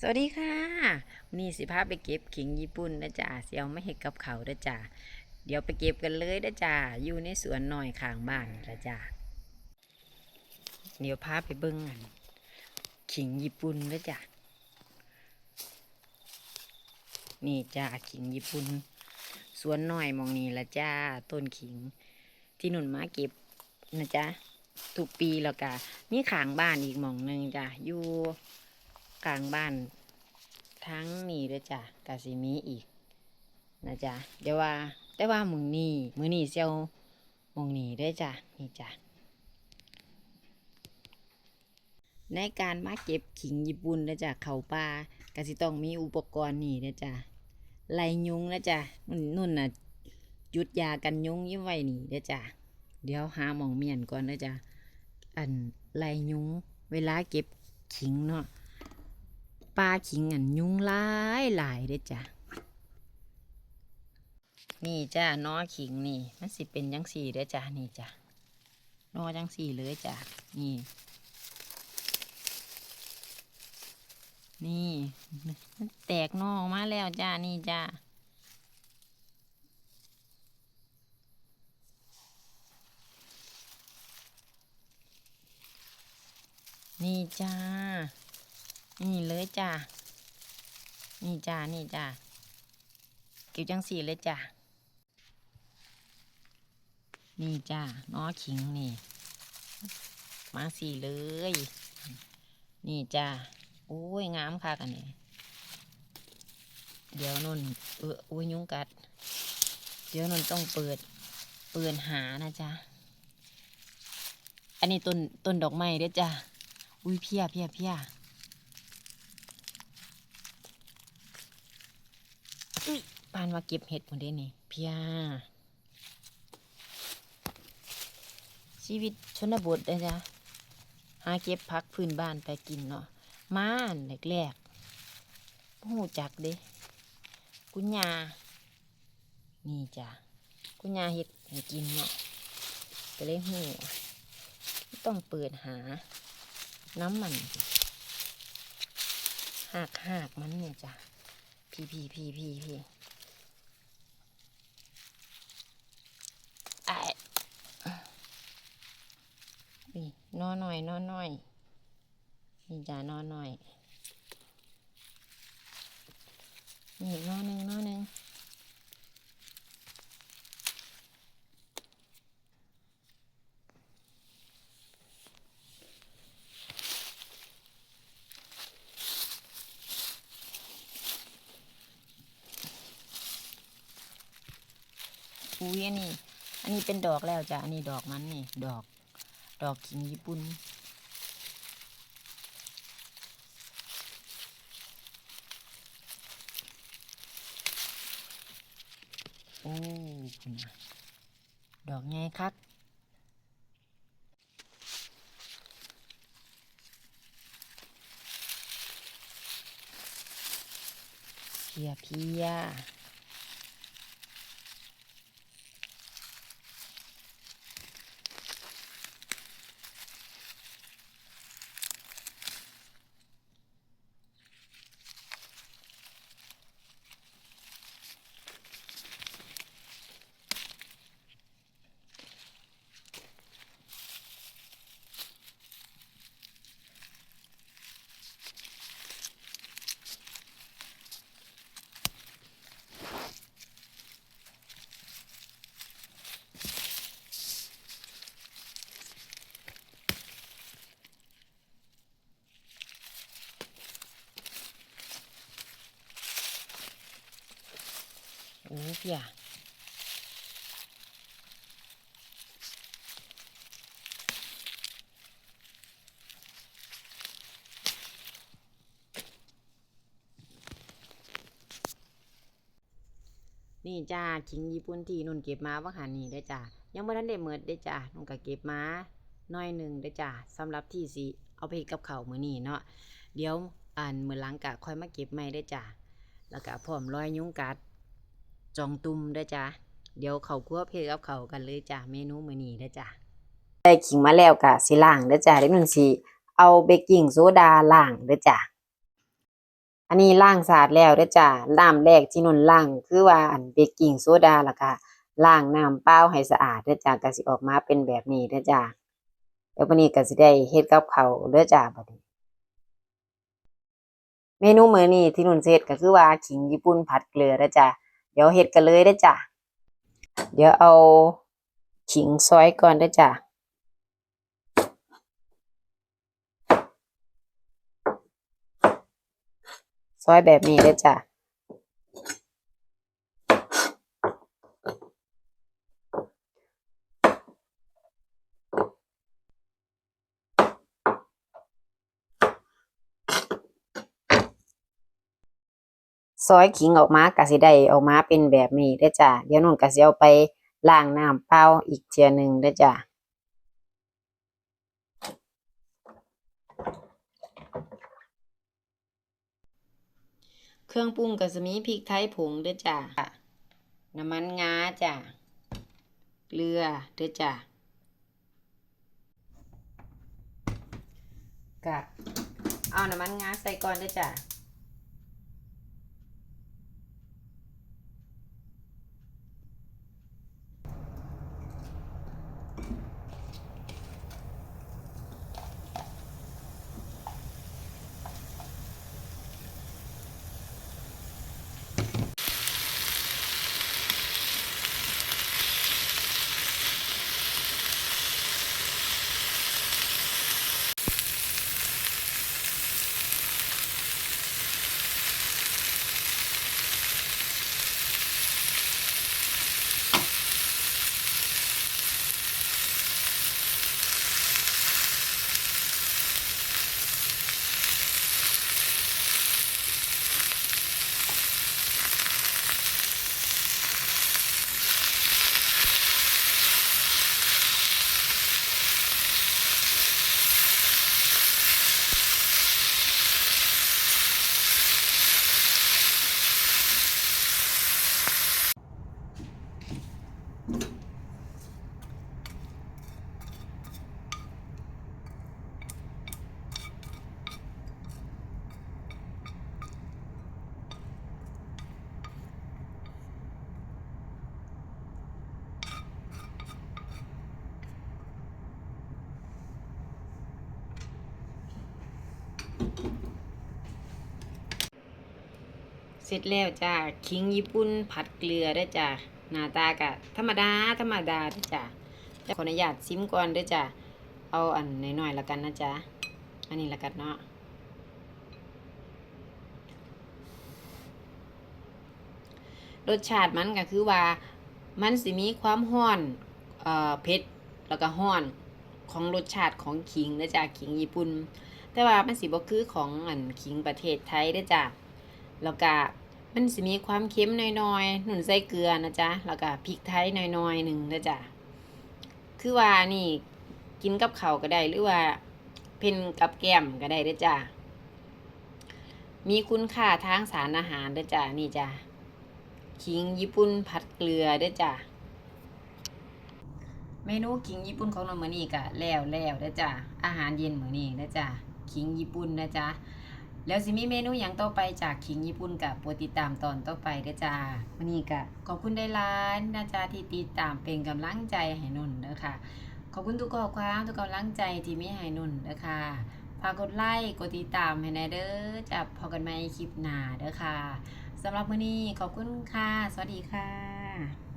สวัสดีค่ะนี่สิพาไปเก็บขิงญี่ปุ่นนะจ๊ะเสียวไม่เห็ดกับเขาวนะจ๊ะเดี๋ยวไปเก็บกันเลยนะจ๊ะอยู่ในสวนหน่อยข้างบ้านนะจ๊ะเดี๋ยวพาไปเบิ้งกันขิงญี่ปุ่นนะจ๊ะนี่จ้าขิงญี่ปุ่นสวนหน่อยมองนี้ละจ้าต้นขิง ที่หนุนมาเก็บนะจ๊ะทุกปีแล้วก็มีข้างบ้านอีกมองหนึ่งจ้ะอยู่ กลางบ้าน ทั้งนี้ด้วยจ้ะกาซิมีอีกนะจ๊ะเดี๋ยวว่าแต่ว่ามึงนี่มือนี่เซียวมงนี่ด้วยจ้ะนี่จ้ะในการมาเก็บขิงญี่ปุ่นนะจ๊ะเขาป่ากสิต้องมีอุปกรณ์นี่นะจ๊ะไล่ยุงนะจ๊ะนุ่นนุ่นน่ะจุดยากันยุงยิ้มไว้นี่นะจ๊ะเดี๋ยวหาหมองเมียนก่อนนะจ๊ะอันไล่ยุงเวลาเก็บขิงเนาะ ปลาขิงอันยุงหลายหลายเด้จ้ะ นี่จ้าน้อขิงนี่ มันสิเป็นจังสี่เด้จ้ะนี่จ้ะนอจังสี่เลยจ้ะนี่ นี่มันแตกนอออกมาแล้วจ้านี่จ้านี่จ้า นี่เลยจ้านี่จ้านี่จ้าเก็บจังสี่เลยจ้านี่จ้าน้อขิงนี่ มาสี่เลย นี่จ้าโอ้ยงามค่ะกันนี่เดี๋ยวนุ่นเอออุ้ยยุงกัด เดี๋ยวนุ่นต้องเปิด เปิดหานะจ้าอันนี้ต้นต้นดอกไม้เด้อจ้าอุ้ยเพียเพียเพีย อุ้ยปานว่าเก็บเห็ดหมดเด้นี่เพียชีวิตชนบทเลยจ้ะหาเก็บผักพื้นบ้านไปกินเนาะมานแรกๆหูจักเด้คุณยานี่จ้ะคุณยาเห็ดให้กินเนาะก็เลยหูต้องเปิดหาน้ำมันหากหากมันเนี่ยจ้ะ พี่พี่พี่พี่พี่ไอ้นี่นอนหน่อยนอนหน่อยนี่จ้านอนหน่อยนี่นอนหนึ่งนอนหนึ่ง อุ้ยอันนี้ อันนี้เป็นดอกแล้วจ้ะ อันนี้ดอกมันนี่ ดอก ดอกขิงญี่ปุ่น โอ้คุณดอกไงครับเพียเพีย โอ้เพียนี่จ้าขิงญี่ปุ่นที่นุ่นเก็บมาว่าหันนี่ได้จ้ายังไม่ทันได้เมิดได้จ้านุ่นก็เก็บมาหน้อยหนึ่งได้จ้าสำหรับที่สิเอาไปกับเขามือนี้เนาะ เดี๋ยวอ่านมือหลังกะค่อยมาเก็บใหม่ได้จ้าแล้วก็พร้อมรอยยุงกัด จองตุ่มเด้จ้าเดี๋ยวเขาคั่วเพกับเขากันเลยจ้าเมนูมื้อนี้เด้จ้าได้ขิงมาแล้วกะสิล้างเด้จ้าเดี๋ยวนุ่นสิเอาเบกกิ้งโซดาล้างเด้จ้าอันนี้ล้างสะอาดแล้วเด้จ้าน้ำแรกที่นุนล้างคือว่าอันเบกกิ้งโซดาล่ะค่ะล้างน้ำเปล่าให้สะอาดเด้จ้าก็สิออกมาเป็นแบบนี้เด้จ้าเดี๋ยววันนี้ก็สิได้เฮ็ดกับเขาเด้จ้าบัดนี้เมนูมื้อนี้ที่นุ่นเฮ็ดก็คือว่าขิงญี่ปุ่นผัดเกลือเด้จ้า ดี๋ยวเห็ดกันเลยได้จ้ะ เดี๋ยวเอาขิงซอยก่อนได้จ้ะ ซอยแบบนี้ได้จ้ะ ซอยขิงออกมากะสิได้ออกมาเป็นแบบนี้เด้จ้ะเดี๋ยวนุ่นกะสิเอาไปล้างน้ำเปล่าอีกเทียหนึ่งเด้จ้ะเครื่องปรุงก็จะมีพริกไทยผงเด้อจ้ะน้ำมันงาจ้ะเกลือเด้อจ้ะกะเอาน้ำมันงาใส่ก่อนเด้อจ้ะ เสร็จแล้วจ้าคิงญี่ปุ่นผัดเกลือเด้จ้าหน้าตากะธรรมดาธรรมดาด้จ้าจะขออนุญาตซิมก่อนด้อจ้าเอาอันน้อยๆละกันนะจ๊ะอันนี้ละกันเนาะรสชาติมันก็คือว่ามันสิมีความห้อนเอ่อเผ็ดแล้วก็ห้อนของรสชาติของขิงเด้จ้าขิงญี่ปุ่น แต่ว่ามันสิบ่คือของอันขิงประเทศไทยเด้จ้าแล้วก็มันสิมีความเค็มน้อยๆหนุนใส่เกลือนะจ๊ะแล้วก็พริกไทยน้อยๆหนึ่งนะจ๊ะคือว่านี่กินกับข้าวก็ได้หรือว่าเพ็นกับแก้มก็ได้เด้จ้ะ มีคุณค่าทางสารอาหารเด้จ้ะนี่จ้ะขิงญี่ปุ่นผัดเกลือเด้จ้ะ เมนูขิงญี่ปุ่นของเราเมื้อนี้ก็แล้วแล้วเด้จ้ะ อาหารเย็นเมื้อนี้เด้จ้ะ ขิงญี่ปุ่นนะจ๊ะแล้วสิมีเมนูอย่างต่อไปจากขิงญี่ปุ่นกับโปรติดตามตอนต่อไปเด้อจ้าวันนี้ก็ขอบคุณได้หลายๆนะจ๊ะที่ติดตามเป็นกำลังใจให้นุ่นเด้อค่ะ ขอบคุณทุกข้อความทุกกำลังใจที่มีให้นุ่นเด้อค่ะฝากกดไลค์กดติดตามให้แน่เด้อจะพอกันใหมคลิปหน้าเด้อค่ะสำหรับมื้อนี้ขอบคุณค่ะ สวัสดีค่ะ